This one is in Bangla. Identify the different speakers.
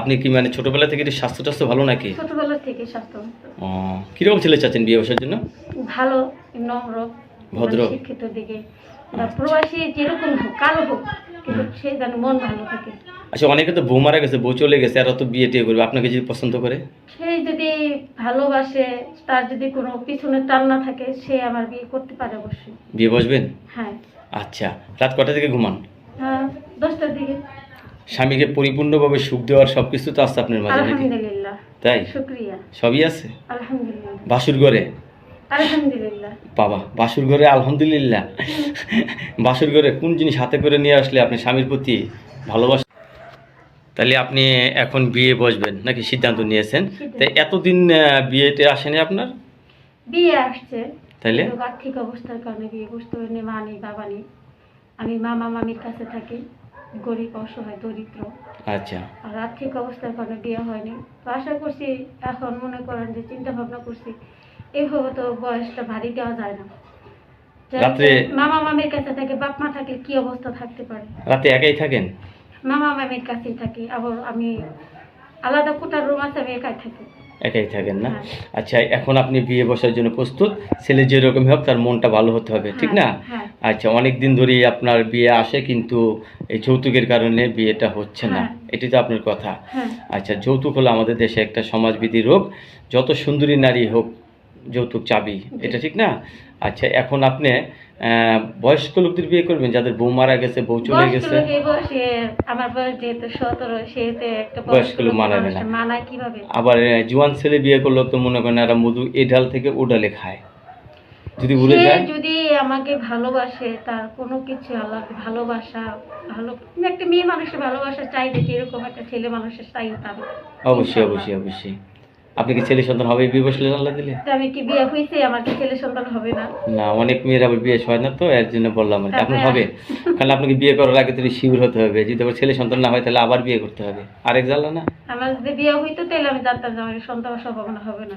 Speaker 1: আপনি কি মানে ছোটবেলা থেকে স্বাস্থ্য টাস্থ্য ভালো নাকি?
Speaker 2: ছোটবেলা থেকে স্বাস্থ্য।
Speaker 1: ও কীরকম ছেলে চাচ্ছেন বিয়ে বসার জন্য?
Speaker 2: ভালো নম্র
Speaker 1: ভদ্র।
Speaker 2: মানে শিক্ষিত দিকে। প্রবাসী যেরকম হোক কালো হোক কিন্তু সে যেন মন ভালো থাকে।
Speaker 1: আচ্ছা অনেকে তো বউ মারা গেছে বউ চলে গেছে আর তো বিয়ে টিয়ে করবে। আপনাকে যদি পছন্দ করে?
Speaker 2: সে যদি ভালোবাসে তার যদি কোনো পিছনে টান না থাকে সে আমার বিয়ে করতে পারে অবশ্যই।
Speaker 1: বিয়ে বসবেন?
Speaker 2: হ্যাঁ।
Speaker 1: আচ্ছা রাত কটা থেকে ঘুমান?
Speaker 2: হ্যাঁ দশটার দিকে।
Speaker 1: স্বামীকে পরিপূর্ণভাবে সুখ দেওয়ার সব কিছু তো আছে আপনার মাঝে নাকি? তাই?
Speaker 2: শুক্রিয়া।
Speaker 1: সবই আছে? বাসুর ঘরে?
Speaker 2: আলহামদুলিল্লাহ।
Speaker 1: বাবা বাসুর ঘরে আলহামদুলিল্লাহ। বাসুর ঘরে কোন জিনিস হাতে করে নিয়ে আসলে আপনি স্বামীর প্রতি ভালোবাসা? তাহলে আপনি এখন বিয়ে বসবেন নাকি সিদ্ধান্ত নিয়েছেন? তাই এতদিন বিয়েতে আসেনি আপনার?
Speaker 2: বিয়ে আসছে।
Speaker 1: তাইলে?
Speaker 2: আর্থিক অবস্থার কারণে বিয়ে পারিনি মা নেই বাবা নেই। আমি মামা মামির কাছে থাকি। গরিব অসহায় দরিদ্র।
Speaker 1: আচ্ছা।
Speaker 2: আর আর্থিক অবস্থার কারণে বিয়ে হয়নি। তো আশা করছি এখন মনে করেন যে চিন্তা ভাবনা করছি এইভাবে তো বয়সটা ভারী দেওয়া যায় না। মামা মামির কাছে থাকে বাপ মা থাকলে কি অবস্থা থাকতে পারে?
Speaker 1: রাতে একাই থাকেন?
Speaker 2: মামা মামির কাছেই থাকি আবার আমি আলাদা কোটার রুম আছে আমি একাই থাকি।
Speaker 1: একাই থাকেন না?
Speaker 2: হ্যাঁ।
Speaker 1: আচ্ছা এখন আপনি বিয়ে বসার জন্য প্রস্তুত ছেলে যেরকম হোক তার মনটা ভালো হতে হবে ঠিক না?
Speaker 2: হ্যাঁ।
Speaker 1: আচ্ছা অনেক দিন ধরেই আপনার বিয়ে আসে কিন্তু এই যৌতুকের কারণে বিয়েটা হচ্ছে না।
Speaker 2: হ্যাঁ।
Speaker 1: এটি তো আপনার কথা।
Speaker 2: হ্যাঁ।
Speaker 1: আচ্ছা যৌতুক হলো আমাদের দেশে একটা সমাজবিধি রোগ। যত সুন্দরী নারী হোক যৌতুক চাবি এটা ঠিক না? আচ্ছা এখন আপনি বয়স্ক লোকদের বিয়ে করবেন? যাদের বউ মারা গেছে বউ চলে গেছে?
Speaker 2: লোক এই বয়সে আমার বয়স যেহেতু সতেরো সেহেতু একটা
Speaker 1: বয়স্ক লোক মানাবে না। আবার জুয়ান ছেলে বিয়ে করল তো মনে করেন এরা মধু এ ডাল থেকে ও ডালে খায়। যদি ভুলে যায়?
Speaker 2: যদি আমাকে ভালোবাসে তার কোনো কিছু আল্লাহ ভালোবাসা ভালো একটা মেয়ে মানুষের ভালোবাসা চাইবে যেরকম একটা ছেলে মানুষের চাই পাবে
Speaker 1: অবশ্যই অবশ্যই অবশ্যই। আপনি কি ছেলে সন্তান হবে বিয়ে বসলে আল্লাহ দিলে?
Speaker 2: আমি কি বিয়ে হয়েছে আমার কি ছেলে সন্তান হবে না?
Speaker 1: না অনেক মেয়ের আবার বিয়ে হয় না তো এর জন্য বললাম আর আপনার
Speaker 2: হ্যাঁ।
Speaker 1: হবে? কারণ আপনাকে বিয়ে করার আগে তো শিউর হতে হবে। যদি আবার ছেলে সন্তান না হয় তাহলে আবার বিয়ে করতে হবে। আরেক জ্বালা না?
Speaker 2: আমার যদি বিয়ে হইতো তাহলে আমি জানতাম যে আমার সন্তান সম্ভাবনা হবে না।